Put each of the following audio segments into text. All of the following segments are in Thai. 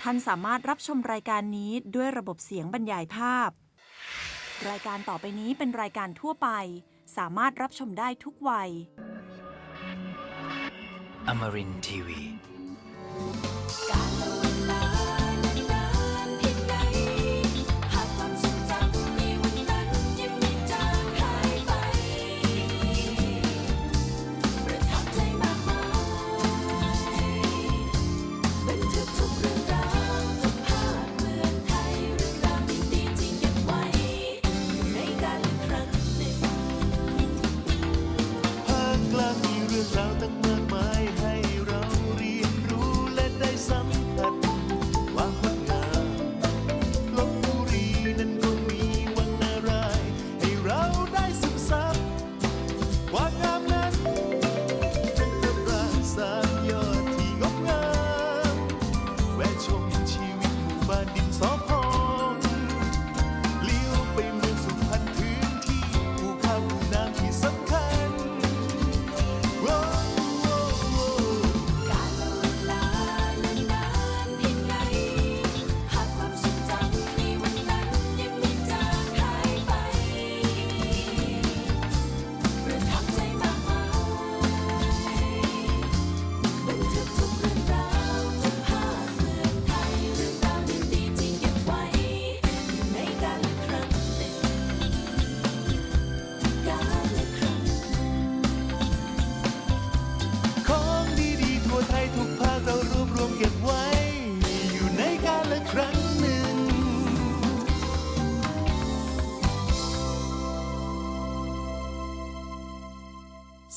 ท่านสามารถรับชมรายการนี้ด้วยระบบเสียงบรรยายภาพ รายการต่อไปนี้เป็นรายการทั่วไป สามารถรับชมได้ทุกวัย Amarin Tiwi.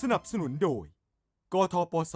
สนับสนุนโดย กทปส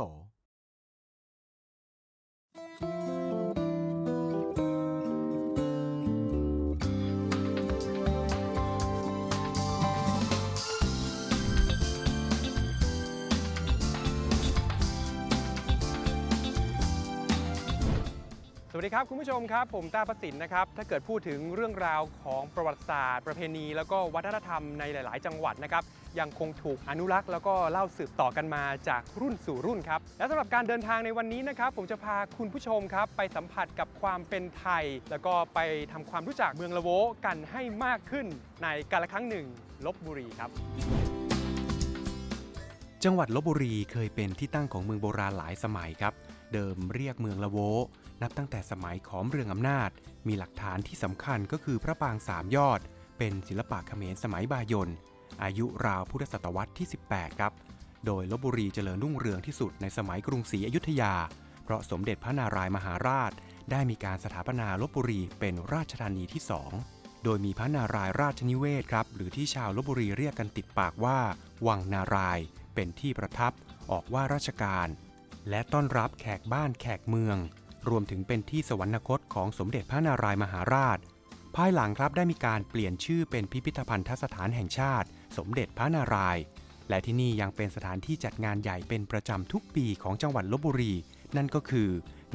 วัสดีครับ คุณผู้ชมครับ ผมตาประสินนะครับ ถ้าเกิดพูดถึงเรื่องราวของประวัติศาสตร์ ประเพณี แล้วก็วัฒนธรรมในหลาย ๆ จังหวัดนะครับยังคงถูกอนุรักษ์แล้วก็เล่าสืบต่อกันมาจากรุ่นสู่รุ่นครับและสำหรับการเดินทางในวันนี้นะครับ ผมจะพาคุณผู้ชมครับ ไปสัมผัสกับความเป็นไทย แล้วก็ไปทำความรู้จักเมืองละโวกันให้มากขึ้นในกาลครั้งหนึ่งลบบุรีครับ จังหวัดลบบุรีเคยเป็นที่ตั้งของเมืองโบราณหลายสมัยครับ เดิมเรียกเมืองละโว นับตั้งแต่สมัยขอมเรืองอำนาจ มีหลักฐานที่สำคัญก็คือพระปางสามยอด เป็นศิลปะเขมรสมัยบายนอายุราวพุทธศตวรรษที่ 18 ครับ โดยลบบุรีเจริญรุ่งเรืองที่สุดในสมัยกรุงศรีอยุธยา เพราะสมเด็จพระนารายมหาราช ได้มีการสถาปนาลบบุรีเป็นราชธานีที่สองโดยมีพระนารายราชนิเวศครับ หรือที่ชาวลบบุรีเรียกกันติดปากว่า วังนาราย เป็นที่ประทับออกว่าราชการ และต้อนรับแขกบ้านแขกเมือง รวมถึงเป็นที่สวรรคตของสมเด็จพระนารายมหาราช ภายหลังครับได้มีการเปลี่ยนชื่อเป็นพิพิธภัณฑสถานแห่งชาติ สมเด็จพระนารายณ์และที่นี่ยังเป็นสถานที่จัดงานใหญ่เป็นประจำทุกปีของจังหวัดลบบุรี นั่นก็คือ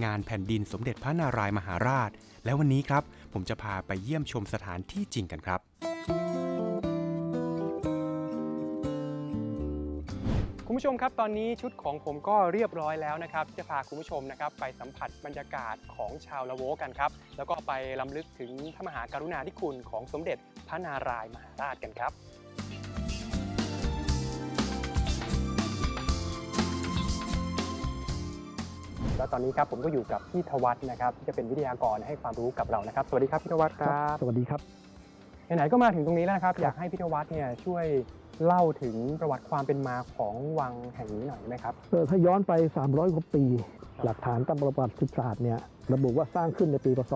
งานแผ่นดินสมเด็จพระนารายมหาราช และวันนี้ครับ ผมจะพาไปเยี่ยมชมสถานที่จริงกันครับ ผู้ชมครับตอนนี้ชุดของผมก็เรียบร้อยแล้วนะครับ จะพาคุณผู้ชมนะครับไปสัมผัสบรรยากาศของชาวละโวกันครับ แล้วก็ไปลำลึกถึงพระมหากรุณาธิคุณของสมเด็จพระนารายณ์มหาราชกันครับแล้วตอนนี้ครับผมก็อยู่กับพี่ธวัฒน์นะครับที่จะเป็นวิทยากรให้ความรู้กับเรานะครับ สวัสดีครับพี่ธวัฒน์ครับ สวัสดีครับไหนๆก็มาถึงตรงนี้แล้วนะครับ อยากให้พี่ธวัฒน์เนี่ยช่วย เล่าถึงประวัติความเป็นมาของวังแห่งนี้หน่อยได้ไหมครับเออถ้าย้อนไป 300 กว่าปี หลักฐานตามประวัติศาสตร์เนี่ยระบุว่าสร้างขึ้นในปีพศ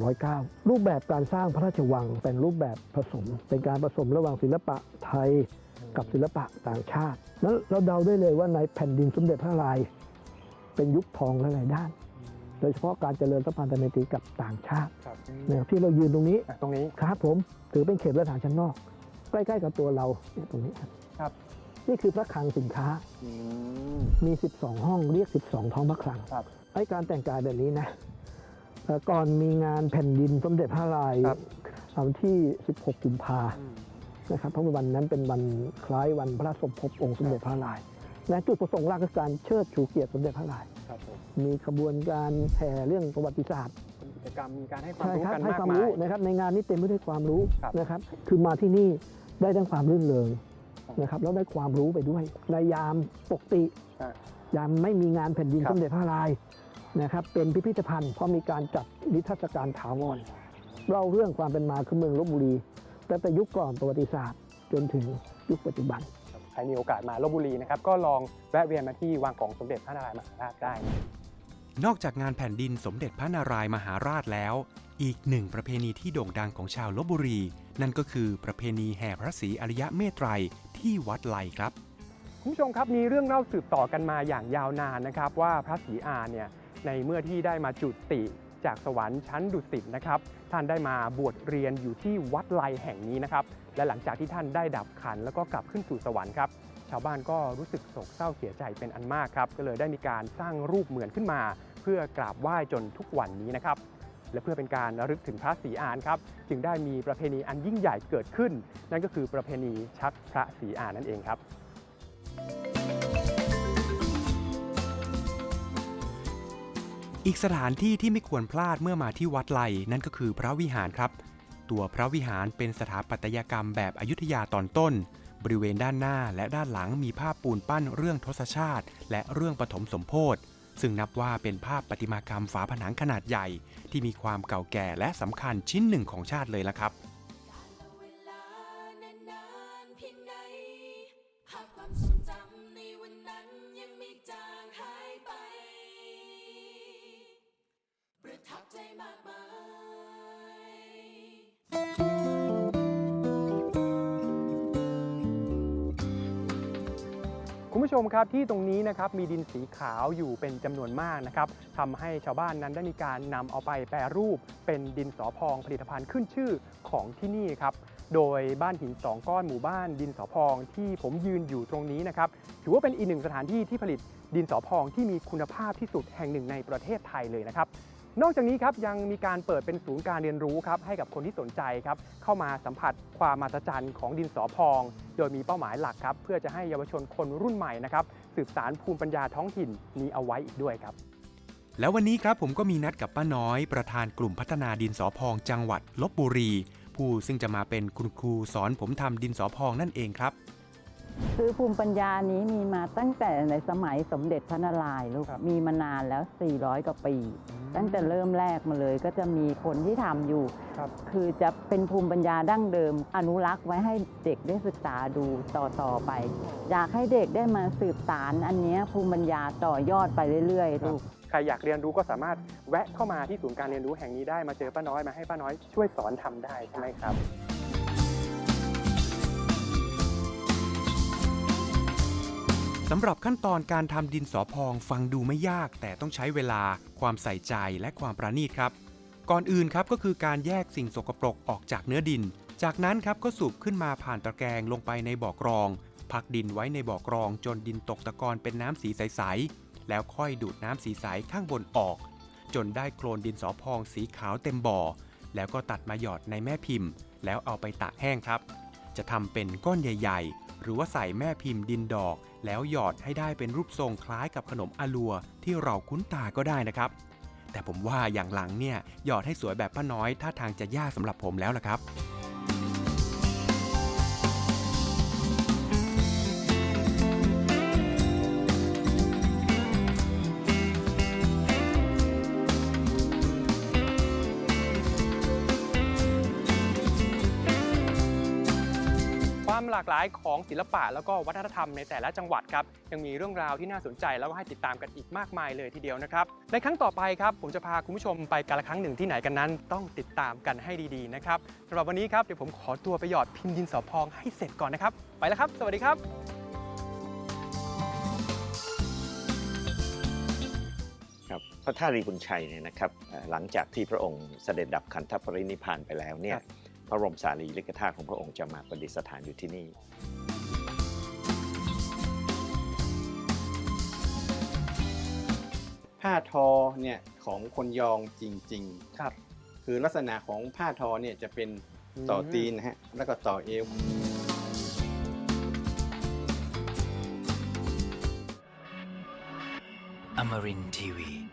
2209 รูปแบบการสร้างพระราชวังเป็นรูปแบบผสม เป็นการผสมระหว่างศิลปะไทยกับศิลปะต่างชาติ นั้นเราเดาได้เลยว่าในแผ่นดินสมเด็จพระนารายณ์เป็นยุคทองหลายๆด้าน โดยเฉพาะการเจริญสัมพันธไมตรีกับต่างชาติครับเนี่ยที่เรายืนตรงนี้ ตรงนี้ครับผมถือเป็นเขตมาตรฐานชั้นนอก ใกล้ๆกับตัวเราเนี่ยตรงนี้ครับครับ นี่คือพระคลังสินค้ามี 12 ห้องเรียก 12 ท้องพระคลังครับไอ้การแต่งกายแบบนี้นะเอ่อก่อนมีงานแผ่นดินสมเด็จพระนารายณ์ครับ วันที่ 16 กุมภานะครับเพราะว่าวันนั้นเป็นวันคล้ายวันพระสมภพองค์สมเด็จพระนารายณ์และจุดประสงค์หลักคือการเชิดชูเกียรติสมเด็จพระนารายณ์ครับผม มีขบวนการแห่เรื่องประวัติศาสตร์เป็น กิจกรรมมีการให้ความใช่รู้ครับกันให้มากความมารู้ยนะครับในงานนี้เต็มไปด้วยความรู้ครับ นะครับ คือมาที่นี่ได้ทั้งความรื่นเริงนะครับแล้วได้ความรู้ไปด้วย ในยามปกติครับยามไม่มีงานแผ่นดินครับ สมเด็จพระนารายณ์นะครับ เป็นพิพิธภัณฑ์เพราะมีการจัดนิทรรศการถาวรเล่าเรื่องความเป็นมาของเมืองลบบุรีตั้งแต่ยุคก่อนประวัติศาสตร์ จนถึงยุคปัจจุบัน ใครมีโอกาสมาลบบุรีนะครับก็ลองแวะเวียนมาที่วังของสมเด็จพระนารายณ์มหาราชได้ นอกจากงานแผ่นดินสมเด็จพระนารายมหาราชแล้ว อีกหนึ่งประเพณีที่โด่งดังของชาวลบบุรี นั่นก็คือประเพณีแห่พระศรีอริยะเมตไตรที่วัดไลครับคุณผู้ชมครับมีเรื่องเล่าสืบต่อกันมาอย่างยาวนานนะครับ ว่าพระศรีอานเนี่ยในเมื่อที่ได้มาจุติจากสวรรค์ชั้นดุสิตนะครับ ท่านได้มาบวชเรียนอยู่ที่วัดไลแห่งนี้นะครับ และหลังจากที่ท่านได้ดับขันแล้วก็กลับขึ้นสู่สวรรค์ครับชาวบ้านก็รู้สึกโศกเศร้าเสียใจเป็นอันมากครับ ก็เลยได้มีการสร้างรูปเหมือนขึ้นมา เพื่อกราบไหว้จนทุกวันนี้นะครับ และเพื่อเป็นการระลึกถึงพระศรีอานครับ จึงได้มีประเพณีอันยิ่งใหญ่เกิดขึ้น นั่นก็คือประเพณีชักพระศรีอานนั่นเองครับอีกสถานที่ที่ไม่ควรพลาดเมื่อมาที่วัดไลนั่นก็คือพระวิหารครับ ตัวพระวิหารเป็นสถาปัตยกรรมแบบอยุธยาตอนต้น บริเวณด้านหน้าและด้านหลังมีภาพปูนปั้นเรื่องทศชาติ และเรื่องปฐมสมโพธิ ซึ่งนับว่าเป็นภาพประติมากรรมฝาผนังขนาดใหญ่ ที่มีความเก่าแก่และสำคัญชิ้นหนึ่งของชาติเลยละครับ คุณผู้ชมครับที่ตรงนี้นะครับมีดินสีขาวอยู่เป็นจำนวนมากนะครับทำให้ชาวบ้านนั้นได้มีการนำเอาไปแปรรูป เป็นดินสอพองผลิตภัณฑ์ขึ้นชื่อของที่นี่ครับโดยบ้านหินสองก้อนหมู่บ้านดินสอพองที่ผมยืนอยู่ตรงนี้นะครับถือว่าเป็นอีกหนึ่งสถานที่ที่ผลิตดินสอพองที่มีคุณภาพที่สุดแห่งหนึ่งในประเทศไทยเลยนะครับ นอกจากนี้ครับยังมีการเปิดเป็นศูนย์การเรียนรู้ครับให้กับคนที่สนใจครับเข้ามาสัมผัสความมหัศจรรย์ของดินสอพอง โดยมีเป้าหมายหลักครับเพื่อจะให้เยาวชนคนรุ่นใหม่นะครับสืบสารภูมิปัญญาท้องถิ่นนี้เอาไว้อีกด้วยครับ แล้ววันนี้ครับผมก็มีนัดกับป้าน้อย ประธานกลุ่มพัฒนาดินสอพองจังหวัดลบบุรี ผู้ซึ่งจะมาเป็นคุณครูสอนผมทำดินสอพองนั่นเองครับ คือภูมิปัญญานี้มีมาตั้งแต่ในสมัยสมเด็จพระนารายณ์ลูก ครับ มีมานานแล้ว 400 กว่าปี ตั้งแต่เริ่มแรกมาเลยก็จะมีคนที่ทำอยู่ ครับคือจะเป็นภูมิปัญญาดั้งเดิม อนุรักษ์ไว้ให้เด็กได้ศึกษาดูต่อต่อไป อยากให้เด็กได้มาสืบสารอันเนี้ยภูมิปัญญาต่อยอดไปเรื่อยๆลูก ใครอยากเรียนรู้ก็สามารถแวะเข้ามาที่ศูนย์การเรียนรู้แห่งนี้ได้มาเจอป้าน้อยมาให้ป้าน้อยช่วยสอนทำได้ใช่ไหมครับ สำหรับขั้นตอนการทำดินสอพองฟังดูไม่ยาก แต่ต้องใช้เวลา ความใส่ใจและความประณีตครับ ก่อนอื่นครับก็คือการแยกสิ่งสกปรกออกจากเนื้อดิน จากนั้นครับก็สูบขึ้นมาผ่านตะแกรงลงไปในบ่อกรอง พักดินไว้ในบ่อกรองจนดินตกตะกอนเป็นน้ำสีใสๆแล้วค่อยดูดน้ำสีใสข้างบนออก จนได้โคลนดินสอพองสีขาวเต็มบ่อ แล้วก็ตัดมาหยอดในแม่พิมพ์ แล้วเอาไปตากแห้งครับ จะทำเป็นก้อนใหญ่ ๆ หรือว่าใส่แม่พิมพ์ดินดอก แล้วหยอดให้ได้เป็นรูปทรงคล้ายกับขนมอลัว ที่เราคุ้นตาก็ได้นะครับ แต่ผมว่าอย่างหลังเนี่ยหยอดให้สวยแบบป้าน้อยท่าทางจะยากสำหรับผมแล้วล่ะครับ หลากหลายของศิลปะแล้วก็วัฒนธรรมในแต่ละจังหวัดครับยังมีเรื่องราวที่น่าสนใจแล้วก็ให้ติดตามกันอีกมากมายเลยทีเดียวนะครับในครั้งต่อไปครับผมจะพาคุณผู้ชมไปการละครั้งหนึ่งที่ไหนกันนั้น ต้องติดตามกันให้ดีๆนะครับสำหรับวันนี้ครับเดี๋ยวผมขอตัวไปหยอดพิมพ์ดินสอพองให้เสร็จก่อนนะครับ ไปแล้วครับ สวัสดีครับ ครับพระธาตุรีบุญชัยเนี่ยนะครับเอ่อหลังจากที่พระองค์เสด็จดับขันธปรินิพพานไปแล้วเนี่คยรับ พระบรมสารีริกธาตุของพระองค์จะมาประดิษฐานอยู่ที่นี่ ผ้าทอเนี่ยของคนยองจริงๆ ครับ คือลักษณะของผ้าทอเนี่ยจะเป็นต่อตีนนะฮะแล้วก็ต่อเอว Amarin Tiwi.